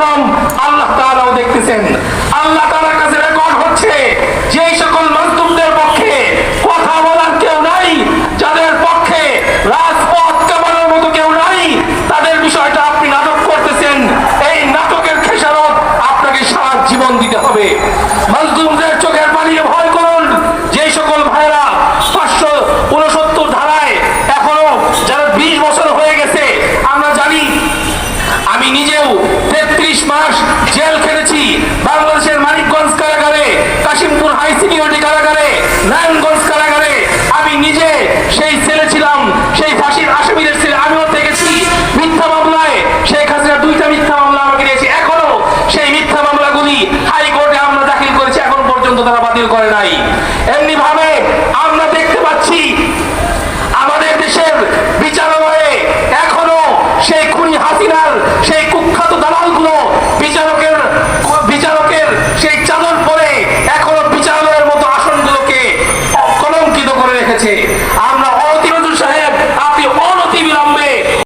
কার্যক্রম আল্লাহ তারাও দেখতেছেন। আল্লাহ তারা কাছে রেকর্ড হচ্ছে যে সকল মজদুমদের পক্ষে কথা বলার কেউ নাই, যাদের পক্ষে রাজপথ কামানোর মতো কেউ নাই, তাদের বিষয়টা আপনি নাটক করতেছেন। এই নাটকের খেসারত আপনাকে সারা জীবন দিতে হবে। নিজেও তেত্রিশ মাস জেল খেটেছি বাংলাদেশের মানিকগঞ্জ কারাগারে, কাশিমপুর হাই সিকিউরিটি কারাগারে, নারায়ণগঞ্জ কারাগারে আমি নিজে সেই ছেলে ছিলাম, সেই ফাঁসির আসামিদের ছেলে আমিও দেখেছি মিথ্যা মামলায় সেই হাসিনা দুইটা মিথ্যা মামলা আমাকে দিয়েছে। এখনও সেই মিথ্যা মামলাগুলি হাইকোর্টে আমরা দাখিল করেছি, এখন পর্যন্ত তারা বাতিল করে নাই। এমনি ভাবে বিচারকের বিচারকের সেই চাদর পরে এখনও বিচারকের মতো আসনগুলোকে কলঙ্কিত করে রেখেছে।